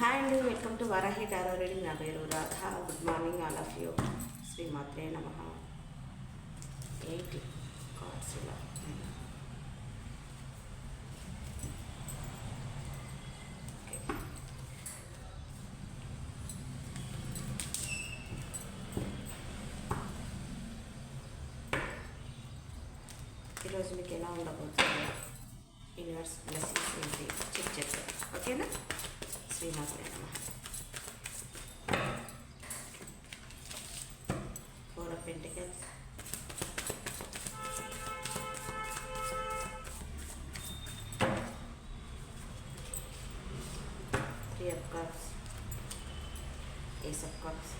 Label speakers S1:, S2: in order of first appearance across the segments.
S1: Hi అండి welcome to Varahi tarot reading నా పేరు Radha. Good morning all of you శ్రీమాత్రే నమ. ఎయిట్ కార్డ్స్ ఇలా. ఈరోజు మీకు ఎలా ఉండబోతుంది యూనివర్స్ బ్లెస్సింగ్స్ ఏంటి? చెక్ చేస్తారు ఓకేనా శ్రీమాత్రే నమ four of pentacles three of cups ace of cups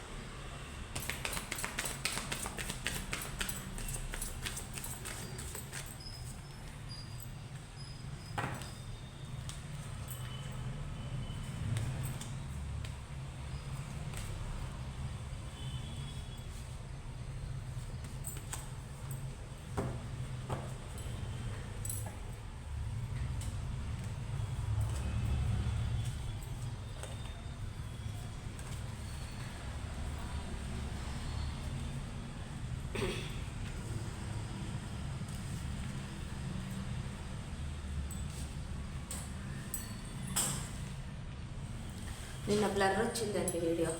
S1: నిన్న బ్లర్ వచ్చిందండి వీడియో.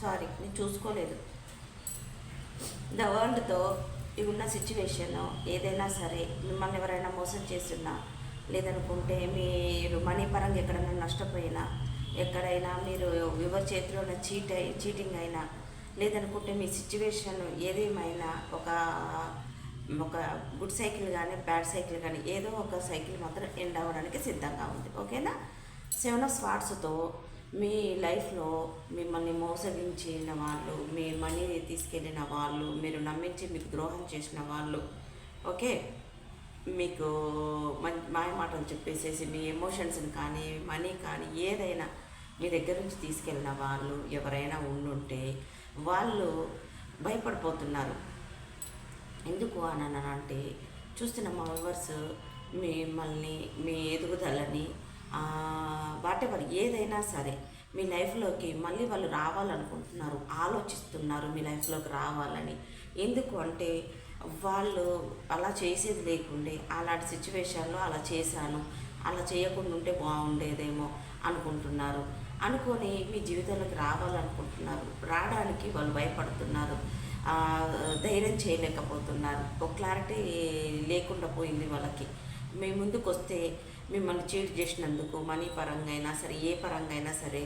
S1: సారీ నేను చూసుకోలేదు. ద వరల్డ్తో ఉన్న సిచ్యువేషను ఏదైనా సరే మిమ్మల్ని ఎవరైనా మోసం చేస్తున్నా లేదనుకుంటే మీరు మనీ పరంగా ఎక్కడైనా నష్టపోయినా ఎక్కడైనా మీరు ఎవరి చేతిలో చీట్ అయి చీటింగ్ అయినా లేదనుకుంటే మీ సిచ్యువేషన్ ఏదేమైనా ఒక ఒక గుడ్ సైకిల్ కానీ బ్యాడ్ సైకిల్ కానీ ఏదో ఒక సైకిల్ మాత్రం ఎండ్ అవ్వడానికి సిద్ధంగా ఉంది. ఓకేనా సెవెన్ ఆఫ్ స్వాట్స్తో మీ లైఫ్లో మిమ్మల్ని మోసగించిన వాళ్ళు మీ మనీ తీసుకెళ్ళిన వాళ్ళు మీరు నమ్మించి మీకు ద్రోహం చేసిన వాళ్ళు ఓకే? మీకు మం మాయ మాటలు చెప్పేసేసి మీ ఎమోషన్స్ని కానీ మనీ కానీ ఏదైనా మీ దగ్గర నుంచి తీసుకెళ్ళిన వాళ్ళు ఎవరైనా ఉండుంటే వాళ్ళు భయపడిపోతున్నారు. ఎందుకు అని అంటే చూస్తున్న మా వివర్స్ మిమ్మల్ని మీ ఎదుగుదలని వాటెవర్ ఏదైనా సరే మీ లైఫ్లోకి మళ్ళీ వాళ్ళు రావాలనుకుంటున్నారు ఆలోచిస్తున్నారు మీ లైఫ్లోకి రావాలని. ఎందుకు అంటే వాళ్ళు అలా చేసేది లేకుండే అలాంటి సిచ్యువేషన్లో అలా చేశాను అలా చేయకుండా ఉంటే బాగుండేదేమో అనుకుంటున్నారు. అనుకొని మీ జీవితంలోకి రావాలనుకుంటున్నారు రావడానికి వాళ్ళు భయపడుతున్నారు ధైర్యం చేయలేకపోతున్నారు. ఒక క్లారిటీ లేకుండా పోయింది వాళ్ళకి. మీ ముందుకు వస్తే మిమ్మల్ని చీట్ చేసినందుకు మనీ పరంగా అయినా సరే ఏ పరంగా అయినా సరే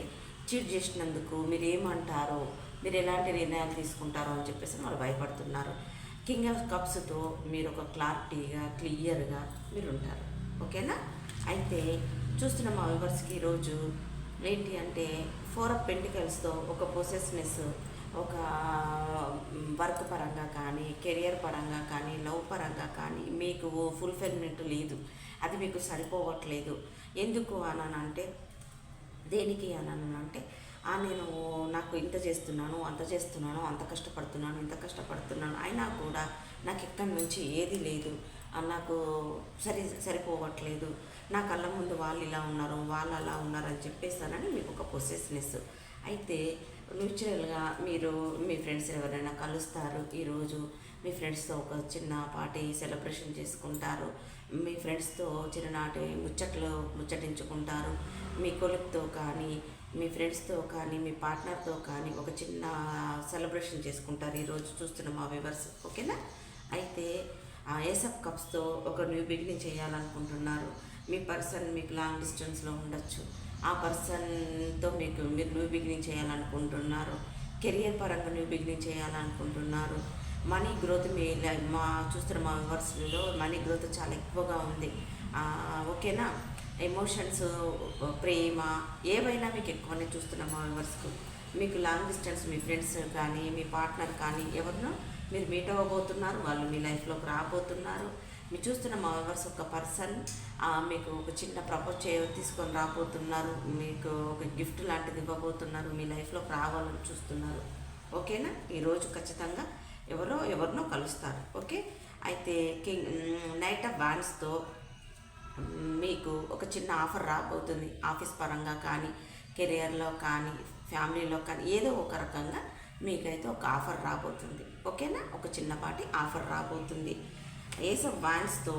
S1: చీట్ చేసినందుకు మీరు ఏమంటారో మీరు ఎలాంటి నిర్ణయాలు తీసుకుంటారో అని చెప్పేసి వాళ్ళు భయపడుతున్నారు. కింగ్ ఆఫ్ కప్స్తో మీరు ఒక క్లారిటీగా క్లియర్గా మీరు ఉంటారు ఓకేనా? అయితే చూస్తున్న మా వివర్స్కి ఈరోజు ఏంటి అంటే ఫోర్ ఆఫ్ పెంటికల్స్తో ఒక పొసెస్నెస్ ఒక వర్క్ పరంగా కానీ కెరియర్ పరంగా కానీ లవ్ పరంగా కానీ మీకు ఫుల్ఫిల్మెంట్ లేదు. అది మీకు సరిపోవట్లేదు. ఎందుకు అని అంటే దేనికి అని అంటే ఆ నేను నాకు ఇంత చేస్తున్నాను అంత చేస్తున్నాను అంత కష్టపడుతున్నాను ఇంత కష్టపడుతున్నాను అయినా కూడా నాకు ఇక్కడి నుంచి ఏది లేదు. నాకు సరి సరిపోవట్లేదు. నా కళ్ళ ముందు వాళ్ళు ఇలా ఉన్నారు వాళ్ళు అలా ఉన్నారు అని చెప్పేస్తానని మీకు ఒక పొసెస్నెస్ అయితే న్యూచురల్గా మీరు మీ ఫ్రెండ్స్ ఎవరైనా కలుస్తారు ఈరోజు? మీ ఫ్రెండ్స్తో ఒక చిన్న పార్టీ సెలబ్రేషన్ చేసుకుంటారు. మీ ఫ్రెండ్స్తో చిన్ననాటి ముచ్చట్లు ముచ్చటించుకుంటారు. మీ కొలుపుతో కానీ మీ ఫ్రెండ్స్తో కానీ మీ పార్ట్నర్తో కానీ ఒక చిన్న సెలబ్రేషన్ చేసుకుంటారు ఈరోజు చూస్తున్న మా వివర్స్ ఓకేనా? అయితే ఆ ఏసప్ కప్స్తో ఒక న్యూ బిగినింగ్ చేయాలనుకుంటున్నారు. మీ పర్సన్ మీకు లాంగ్ డిస్టెన్స్లో ఉండొచ్చు. ఆ పర్సన్తో మీకు మీరు న్యూ బిగినింగ్ చేయాలనుకుంటున్నారు. కెరియర్ పరంగా న్యూ బిగినింగ్ చేయాలనుకుంటున్నారు. మనీ గ్రోత్ మీ మా చూస్తున్న మా వివర్స్లో మనీ గ్రోత్ చాలా ఎక్కువగా ఉంది. ఓకేనా? ఎమోషన్స్ ప్రేమ ఏవైనా మీకు ఎక్కువనే చూస్తున్నాం మా వివర్స్కు మీకు లాంగ్ డిస్టెన్స్ మీ ఫ్రెండ్స్ కానీ మీ పార్ట్నర్ కానీ ఎవరినో మీరు మీట్ అవ్వబోతున్నారు. వాళ్ళు మీ లైఫ్లోకి రాబోతున్నారు. మీరు చూస్తున్న మా వివర్స్ ఒక పర్సన్ మీకు ఒక చిన్న ప్రపోజ్ చేయ తీసుకొని రాబోతున్నారు. మీకు ఒక గిఫ్ట్ లాంటిది ఇవ్వబోతున్నారు. మీ లైఫ్లోకి రావాలని చూస్తున్నారు. ఓకేనా? ఈరోజు ఖచ్చితంగా ఎవరో ఎవరినో కలుస్తారు. ఓకే? అయితే కింగ్ నైట్ ఆఫ్ బ్యాండ్స్తో మీకు ఒక చిన్న ఆఫర్ రాబోతుంది. ఆఫీస్ పరంగా కానీ కెరియర్లో కానీ ఫ్యామిలీలో కానీ ఏదో ఒక రకంగా మీకైతే ఒక ఆఫర్ రాబోతుంది. ఓకేనా? ఒక చిన్నపాటి ఆఫర్ రాబోతుంది. ఏస్ ఆఫ్ బ్యాండ్స్తో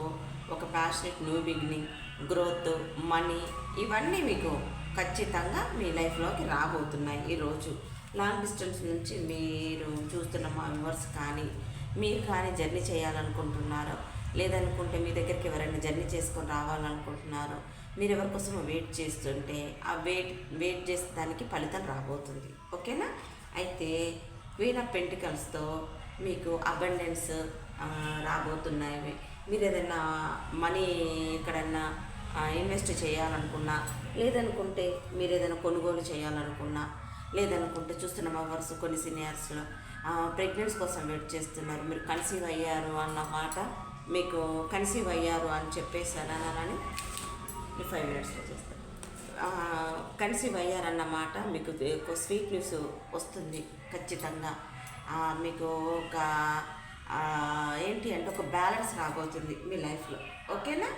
S1: ఒక passionate new beginning growth money ఇవన్నీ మీకు ఖచ్చితంగా మీ లైఫ్లోకి రాబోతున్నాయి ఈరోజు లాంగ్ డిస్టెన్స్ నుంచి మీరు చూస్తున్న మా వ్యూవర్స్ కానీ మీరు కానీ జర్నీ చేయాలనుకుంటున్నారో లేదనుకుంటే మీ దగ్గరికి ఎవరైనా జర్నీ చేసుకొని రావాలనుకుంటున్నారో మీరు ఎవరి కోసం వెయిట్ చేస్తుంటే ఆ వెయిట్ వెయిట్ చేసే దానికి ఫలితం రాబోతుంది. ఓకేనా అయితే వీణ పెంటికల్స్తో మీకు అబండెన్స్ రాబోతున్నాయి. మీరు ఏదైనా మనీ ఎక్కడన్నా ఇన్వెస్ట్ చేయాలనుకున్నా లేదనుకుంటే మీరు ఏదైనా కొనుగోలు చేయాలనుకున్నా లేదనుకుంటే చూస్తున్న మా కొన్ని సీనియర్స్లో ప్రెగ్నెన్స్ కోసం వెయిట్ చేస్తున్నారు. మీరు కన్సీవ్ అయ్యారు అన్న మాట మీకు కన్సీవ్ అయ్యారు అని చెప్పేసారనని ఫైవ్ మినిట్స్లో చేస్తారు కన్సీవ్ అయ్యారన్న మాట మీకు స్వీట్ న్యూస్ వస్తుంది ఖచ్చితంగా. మీకు ఒక ఏంటి అంటే ఒక బ్యాలెన్స్ రాబోతుంది మీ లైఫ్లో. ఓకేనా?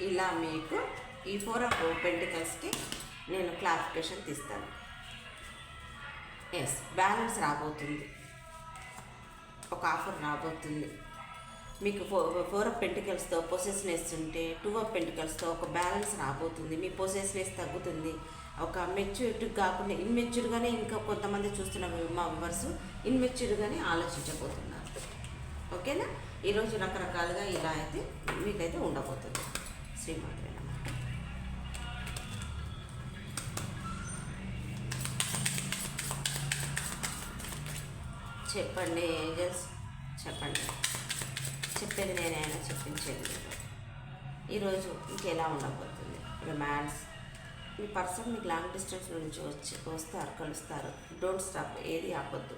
S1: ఇలా మీకు ఈ ఫోర్ ఆఫ్ పెంటికల్స్కి నేను క్లారిఫికేషన్ తీస్తాను. ఎస్ బ్యాలెన్స్ రాబోతుంది. ఒక ఆఫర్ రాబోతుంది. మీకు ఫో ఫోర్ ఆఫ్ పెంటికల్స్తో పొసెస్నెస్ ఉంటే టూ ఆఫ్ పెంటికల్స్తో ఒక బ్యాలెన్స్ రాబోతుంది. మీ పొసెస్నెస్ తగ్గుతుంది. ఒక మెచ్యూరిటీ కాకుండా ఇన్మెచ్యూర్గానే ఇంకా కొంతమంది చూస్తున్న మా వివర్స్ ఇన్మెచ్యూర్గానే ఆలోచించబోతున్నారు. ఓకేనా? ఈరోజు రకరకాలుగా ఇలా అయితే మీకైతే ఉండబోతుంది. శ్రీమాత్రి చెప్పండి ఏంజల్స్ చెప్పండి. చెప్పేది నేనైనా చెప్పించేది మీరు ఈరోజు ఇంకెలా ఉండబోతుంది? రొమాన్స్ మీ పర్సన్ మీకు లాంగ్ డిస్టెన్స్ నుంచి వచ్చి వస్తారు కలుస్తారు. డోంట్ స్టాప్ ఏది ఆపొద్దు.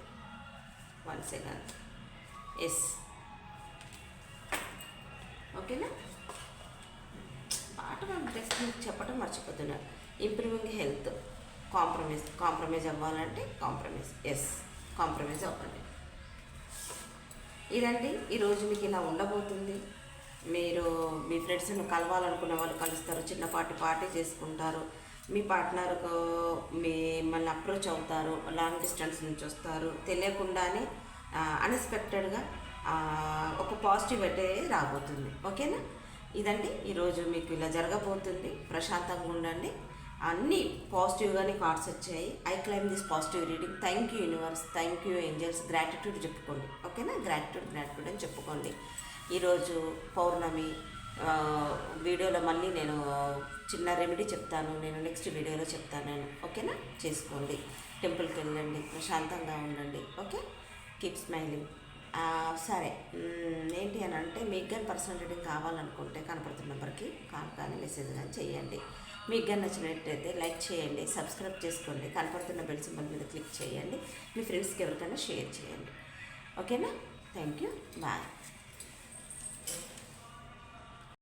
S1: వన్ సెకండ్ ఎస్ టెస్ట్ చెప్పడం మర్చిపోతున్నారు. ఇంప్రూవింగ్ హెల్త్ కాంప్రమైజ్ కాంప్రమైజ్ అవ్వాలంటే కాంప్రమైజ్ ఎస్ కాంప్రమైజ్ అవ్వండి. ఇదండి ఈరోజు మీకు ఇలా ఉండబోతుంది. మీరు మీ ఫ్రెండ్స్ని కలవాలనుకున్న వాళ్ళు కలుస్తారు. చిన్నపాటి పార్టీ చేసుకుంటారు. మీ పార్ట్నర్కు మిమ్మల్ని అప్రోచ్ అవుతారు. లాంగ్ డిస్టెన్స్ నుంచి వస్తారు. తెలియకుండానే అన్ఎక్స్పెక్టెడ్గా ఒక పాజిటివ్ అయితే రాబోతుంది. ఓకేనా ఇదండి. ఈరోజు మీకు ఇలా జరగబోతుంది. ప్రశాంతంగా ఉండండి. అన్నీ పాజిటివ్గానే కార్డ్స్ వచ్చాయి. I claim this positive reading. Thank you universe. Thank you angels. Gratitude చెప్పుకోండి. ఓకేనా? గ్రాటిట్యూడ్ గ్రాటిట్యూడ్ అని చెప్పుకోండి. ఈరోజు పౌర్ణమి వీడియోలో మళ్ళీ నేను చిన్న రెమెడీ చెప్తాను. నేను నెక్స్ట్ వీడియోలో చెప్తాను నేను. ఓకేనా? చేసుకోండి. టెంపుల్కి వెళ్ళండి. ప్రశాంతంగా ఉండండి. ఓకే? Keep smiling. సరే. ఏంటి అని అంటే మీకు కానీ పర్సనల్ రీడింగ్ కావాలనుకుంటే కనపడుతున్న నెంబర్కి కాల్ కానీ మెసేజ్ కానీ చేయండి. మీకు కానీ నచ్చినట్టయితే లైక్ చేయండి సబ్స్క్రైబ్ చేసుకోండి కనపడుతున్న బెల్ సింబల్ మీద క్లిక్ చేయండి మీ ఫ్రెండ్స్కి ఎవరికైనా షేర్ చేయండి. ఓకేనా? Thank you bye.